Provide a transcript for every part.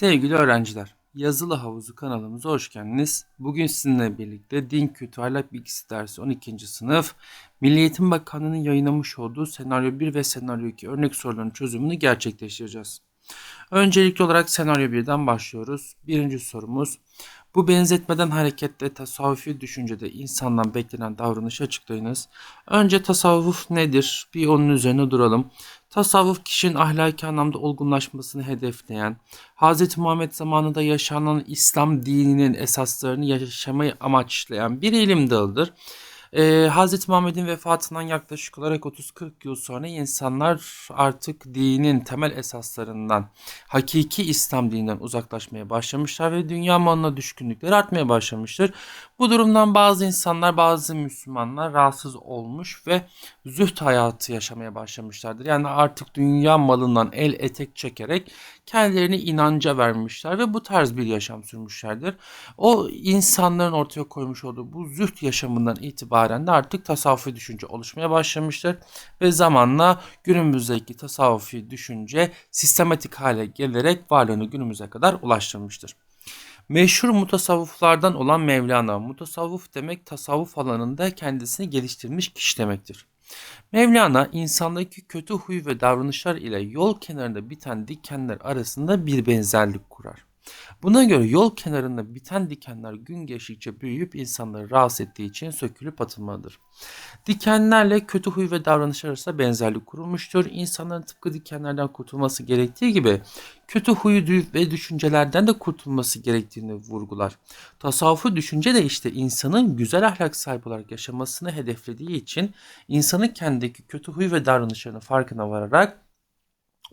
Sevgili öğrenciler, Yazılı Havuzu kanalımıza hoş geldiniz. Bugün sizinle birlikte Din Kültü Ahlak Bilgisi dersi 12. sınıf Milli Eğitim Bakanlığı'nın yayınlamış olduğu senaryo 1 ve senaryo 2 örnek soruların çözümünü gerçekleştireceğiz. Öncelikli olarak senaryo 1'den başlıyoruz. Birinci sorumuz bu benzetmeden hareketle tasavvufi düşüncede insandan beklenen davranışı açıklayınız. Önce tasavvuf nedir? Bir onun üzerine duralım. Tasavvuf kişinin ahlaki anlamda olgunlaşmasını hedefleyen, Hz. Muhammed zamanında yaşanan İslam dininin esaslarını yaşamayı amaçlayan bir ilim dalıdır. Ee, Hz. Muhammed'in vefatından yaklaşık olarak 30-40 yıl sonra insanlar artık dinin temel esaslarından, hakiki İslam dininden uzaklaşmaya başlamışlar ve dünya malına düşkünlükleri artmaya başlamıştır. Bu durumdan bazı insanlar, bazı Müslümanlar rahatsız olmuş ve züht hayatı yaşamaya başlamışlardır. Yani artık dünya malından el etek çekerek kendilerini inanca vermişler ve bu tarz bir yaşam sürmüşlerdir. O insanların ortaya koymuş olduğu bu züht yaşamından itibaren de artık tasavvufi düşünce oluşmaya başlamıştır ve zamanla günümüzdeki tasavvufi düşünce sistematik hale gelerek varlığını günümüze kadar ulaştırmıştır. Meşhur mutasavvıflardan olan Mevlana, mutasavvıf demek tasavvuf alanında kendisini geliştirmiş kişi demektir. Mevlana insandaki kötü huy ve davranışlar ile yol kenarında biten dikenler arasında bir benzerlik. Buna göre yol kenarında biten dikenler gün geçtikçe büyüyüp insanları rahatsız ettiği için sökülüp atılmalıdır. Dikenlerle kötü huy ve davranışlar arasında benzerlik kurulmuştur. İnsanların tıpkı dikenlerden kurtulması gerektiği gibi kötü huyu ve düşüncelerden de kurtulması gerektiğini vurgular. Tasavvufu düşünce de işte insanın güzel ahlak sahibi olarak yaşamasını hedeflediği için insanın kendindeki kötü huy ve davranışlarının farkına vararak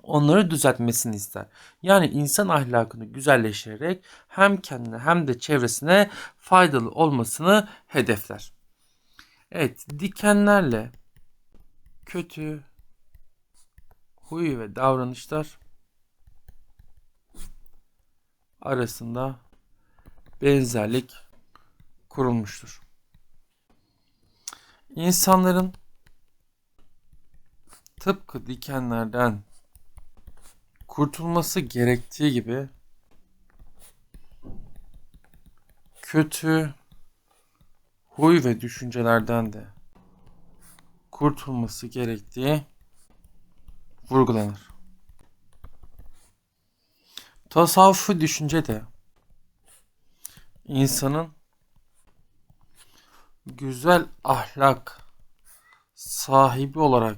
onları düzeltmesini ister. Yani insan ahlakını güzelleştirerek hem kendine hem de çevresine faydalı olmasını hedefler. Evet, dikenlerle kötü huy ve davranışlar arasında benzerlik kurulmuştur. İnsanların tıpkı dikenlerden kurtulması gerektiği gibi kötü huy ve düşüncelerden de kurtulması gerektiği vurgulanır. Tasavvufu düşünce de insanın güzel ahlak sahibi olarak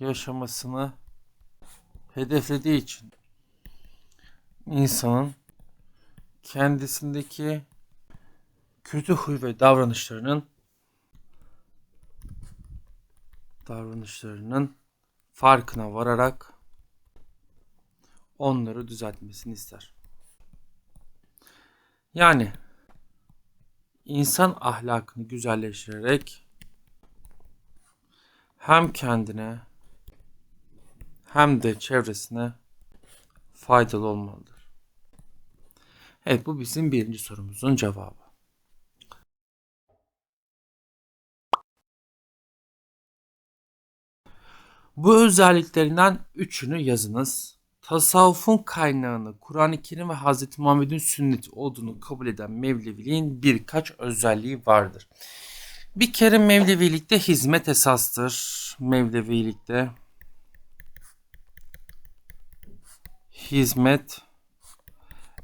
yaşamasını hedeflediği için insanın kendisindeki kötü huy ve davranışlarının davranışlarının farkına vararak onları düzeltmesini ister. Yani insan ahlakını güzelleştirerek hem kendine hem de çevresine faydalı olmalıdır. Evet bu bizim birinci sorumuzun cevabı. Bu özelliklerinden üçünü yazınız. Tasavvufun kaynağını Kur'an-ı Kerim ve Hz. Muhammed'in sünneti olduğunu kabul eden Mevleviliğin birkaç özelliği vardır. Bir kere Mevlevilikte hizmet esastır. Mevlevilikte hizmet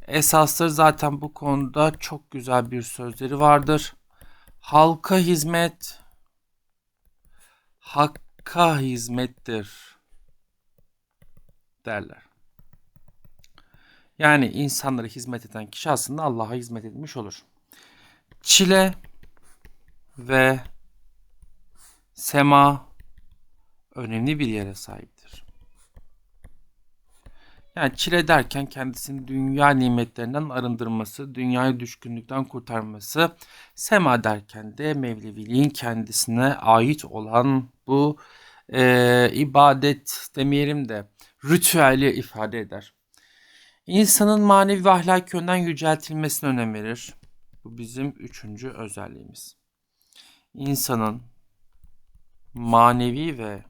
esastır. Zaten bu konuda çok güzel bir sözleri vardır. Halka hizmet hakka hizmettir derler. Yani insanlara hizmet eden kişi aslında Allah'a hizmet etmiş olur. Çile ve sema önemli bir yere sahiptir. Yani çile derken kendisini dünya nimetlerinden arındırması, dünyayı düşkünlükten kurtarması, sema derken de Mevleviliğin kendisine ait olan bu e, ibadet demeyelim de ritüeli ifade eder. İnsanın manevi ve ahlaki yönden yüceltilmesine önem verir. Bu bizim üçüncü özelliğimiz. İnsanın manevi ve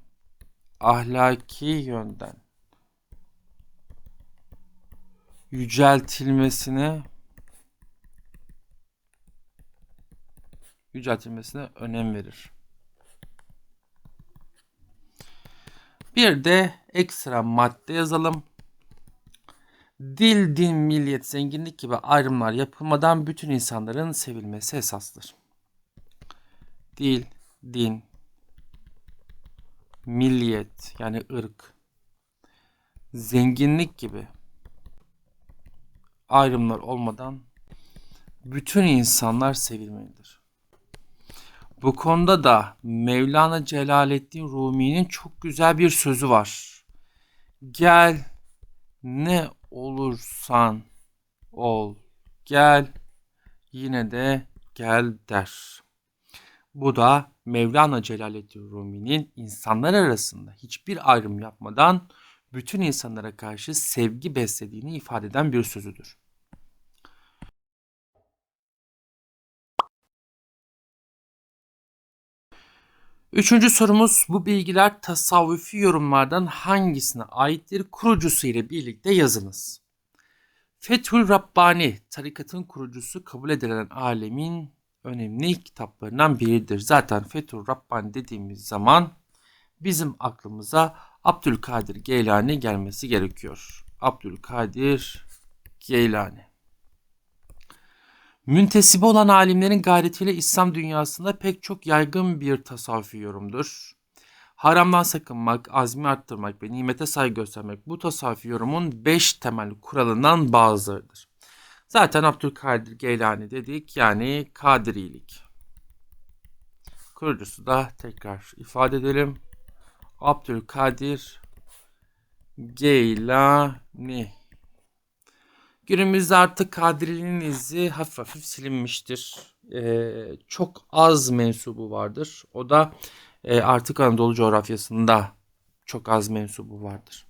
ahlaki yönden yüceltilmesine yüceltilmesine önem verir. Bir de ekstra madde yazalım. Dil, din, milliyet, zenginlik gibi ayrımlar yapılmadan bütün insanların sevilmesi esastır. Dil, din, milliyet yani ırk, zenginlik gibi ayrımlar olmadan bütün insanlar sevilmelidir. Bu konuda da Mevlana Celaleddin Rumi'nin çok güzel bir sözü var. Gel ne olursan ol gel yine de gel der. Bu da Mevlana Celaleddin Rumi'nin insanlar arasında hiçbir ayrım yapmadan bütün insanlara karşı sevgi beslediğini ifade eden bir sözüdür. Üçüncü sorumuz bu bilgiler tasavvufi yorumlardan hangisine aittir? Kurucusu ile birlikte yazınız. Fethül Rabbani tarikatın kurucusu kabul edilen alemin önemli kitaplarından biridir. Zaten Fethül Rabbani dediğimiz zaman bizim aklımıza Abdülkadir Geylani gelmesi gerekiyor. Abdülkadir Geylani. Müntesibi olan alimlerin gayretiyle İslam dünyasında pek çok yaygın bir tasavvufi yorumdur. Haramdan sakınmak, azmi arttırmak ve nimete saygı göstermek bu tasavvufi yorumun beş temel kuralından bazılarıdır. Zaten Abdülkadir Geylani dedik yani Kadirilik. Kurucusu da tekrar ifade edelim. Abdülkadir Geylani. Günümüzde artık Kadiri'nin izi hafif hafif silinmiştir. Ee, çok az mensubu vardır. O da e, artık Anadolu coğrafyasında çok az mensubu vardır.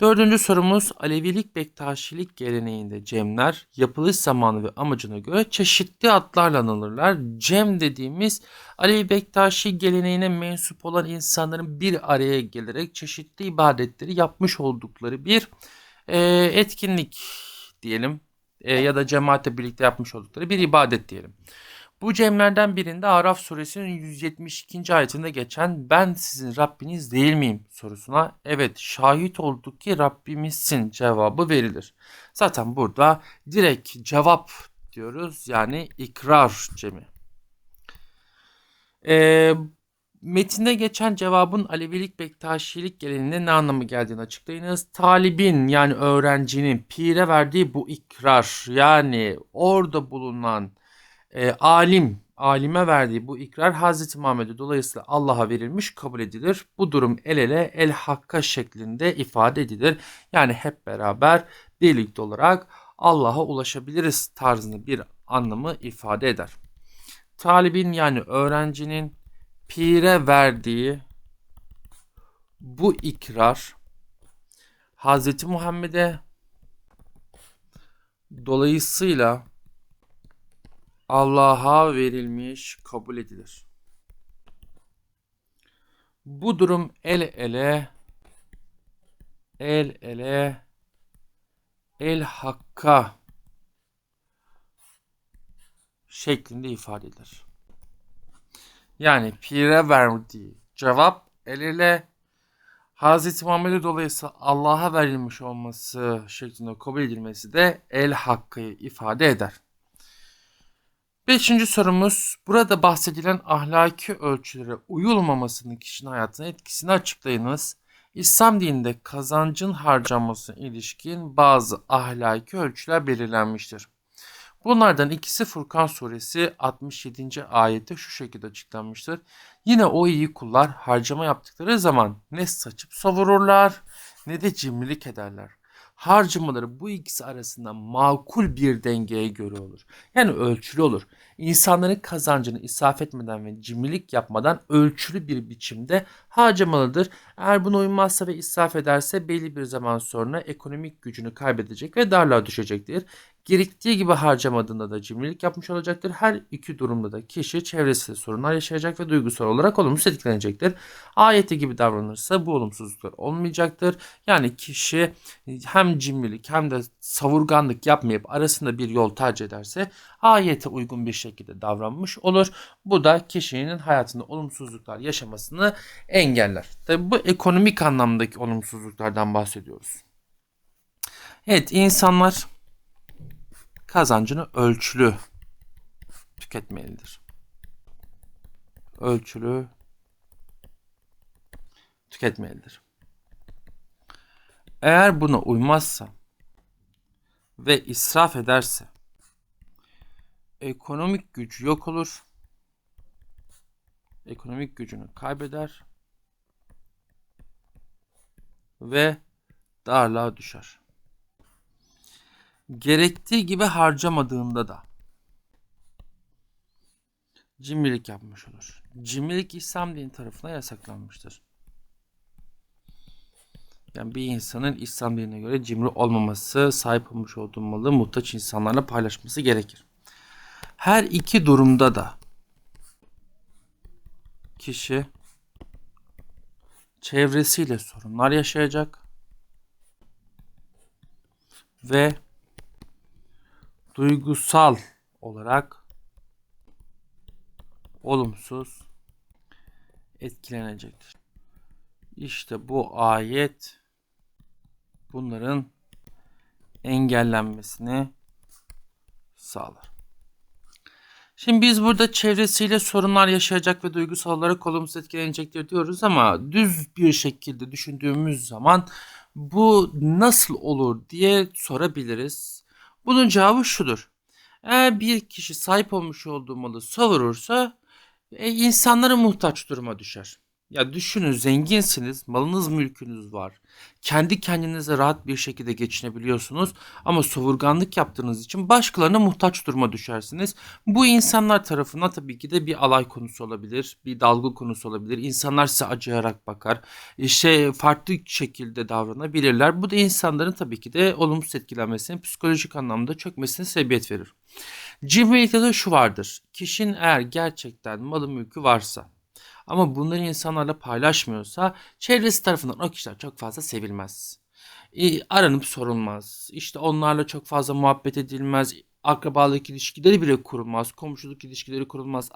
Dördüncü sorumuz Alevilik Bektaşilik geleneğinde cemler yapılış zamanı ve amacına göre çeşitli adlarla anılırlar. Cem dediğimiz Alevi Bektaşi geleneğine mensup olan insanların bir araya gelerek çeşitli ibadetleri yapmış oldukları bir e, etkinlik diyelim e, ya da cemaatle birlikte yapmış oldukları bir ibadet diyelim. Bu cemlerden birinde Araf suresinin 172. ayetinde geçen ben sizin Rabbiniz değil miyim sorusuna evet şahit olduk ki Rabbimizsin cevabı verilir. Zaten burada direkt cevap diyoruz yani ikrar cemi. Ee, metinde geçen cevabın Alevilik Bektaşilik geleneğinde ne anlamı geldiğini açıklayınız. Talibin yani öğrencinin pire verdiği bu ikrar yani orada bulunan e, alim, alime verdiği bu ikrar Hazreti Muhammed'e dolayısıyla Allah'a verilmiş kabul edilir. Bu durum el ele el hakka şeklinde ifade edilir. Yani hep beraber birlikte olarak Allah'a ulaşabiliriz tarzında bir anlamı ifade eder. Talibin yani öğrencinin pire verdiği bu ikrar Hazreti Muhammed'e dolayısıyla Allah'a verilmiş kabul edilir. Bu durum el ele el ele el hakka şeklinde ifade edilir. Yani pire verdiği cevap el ele Hazreti Muhammed'e dolayısıyla Allah'a verilmiş olması şeklinde kabul edilmesi de el hakkı ifade eder. Beşinci sorumuz burada bahsedilen ahlaki ölçülere uyulmamasının kişinin hayatına etkisini açıklayınız. İslam dininde kazancın harcanmasına ilişkin bazı ahlaki ölçüler belirlenmiştir. Bunlardan ikisi Furkan suresi 67. ayette şu şekilde açıklanmıştır. Yine o iyi kullar harcama yaptıkları zaman ne saçıp savururlar ne de cimrilik ederler harcamaları bu ikisi arasında makul bir dengeye göre olur. Yani ölçülü olur. İnsanların kazancını israf etmeden ve cimrilik yapmadan ölçülü bir biçimde harcamalıdır. Eğer buna uymazsa ve israf ederse belli bir zaman sonra ekonomik gücünü kaybedecek ve darlığa düşecektir. Gerektiği gibi harcamadığında da cimrilik yapmış olacaktır. Her iki durumda da kişi çevresiyle sorunlar yaşayacak ve duygusal olarak olumsuz etkilenecektir. Ayeti gibi davranırsa bu olumsuzluklar olmayacaktır. Yani kişi hem cimrilik hem de savurganlık yapmayıp arasında bir yol tercih ederse ayete uygun bir şekilde davranmış olur. Bu da kişinin hayatında olumsuzluklar yaşamasını engeller. Tabi bu ekonomik anlamdaki olumsuzluklardan bahsediyoruz. Evet insanlar kazancını ölçülü tüketmelidir. Ölçülü tüketmelidir. Eğer buna uymazsa ve israf ederse ekonomik gücü yok olur. Ekonomik gücünü kaybeder ve darlığa düşer. Gerektiği gibi harcamadığında da cimrilik yapmış olur. Cimrilik İslam dini tarafından yasaklanmıştır. Yani bir insanın İslam dinine göre cimri olmaması, sahip olmuş olduğu malı muhtaç insanlarla paylaşması gerekir. Her iki durumda da kişi çevresiyle sorunlar yaşayacak ve duygusal olarak olumsuz etkilenecektir. İşte bu ayet bunların engellenmesini sağlar. Şimdi biz burada çevresiyle sorunlar yaşayacak ve duygusal olarak olumsuz etkilenecektir diyoruz ama düz bir şekilde düşündüğümüz zaman bu nasıl olur diye sorabiliriz. Bunun cevabı şudur. Eğer bir kişi sahip olmuş olduğu malı savurursa e, insanlara muhtaç duruma düşer. Ya düşünün zenginsiniz, malınız mülkünüz var. Kendi kendinize rahat bir şekilde geçinebiliyorsunuz ama savurganlık yaptığınız için başkalarına muhtaç duruma düşersiniz. Bu insanlar tarafından tabii ki de bir alay konusu olabilir, bir dalga konusu olabilir. İnsanlar size acıyarak bakar, işte farklı şekilde davranabilirler. Bu da insanların tabii ki de olumsuz etkilenmesine, psikolojik anlamda çökmesine sebebiyet verir. Cimrilikte de şu vardır. Kişinin eğer gerçekten malı mülkü varsa ama bunları insanlarla paylaşmıyorsa çevresi tarafından o kişiler çok fazla sevilmez. Aranıp sorulmaz. İşte onlarla çok fazla muhabbet edilmez. Akrabalık ilişkileri bile kurulmaz. Komşuluk ilişkileri kurulmaz.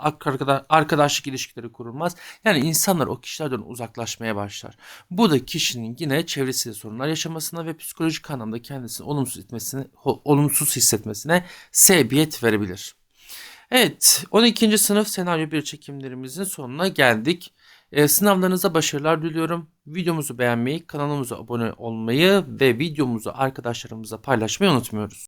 Arkadaşlık ilişkileri kurulmaz. Yani insanlar o kişilerden uzaklaşmaya başlar. Bu da kişinin yine çevresiyle sorunlar yaşamasına ve psikolojik anlamda kendisini olumsuz etmesine, olumsuz hissetmesine sebebiyet verebilir. Evet 12. sınıf senaryo 1 çekimlerimizin sonuna geldik. E, sınavlarınıza başarılar diliyorum. Videomuzu beğenmeyi, kanalımıza abone olmayı ve videomuzu arkadaşlarımıza paylaşmayı unutmuyoruz.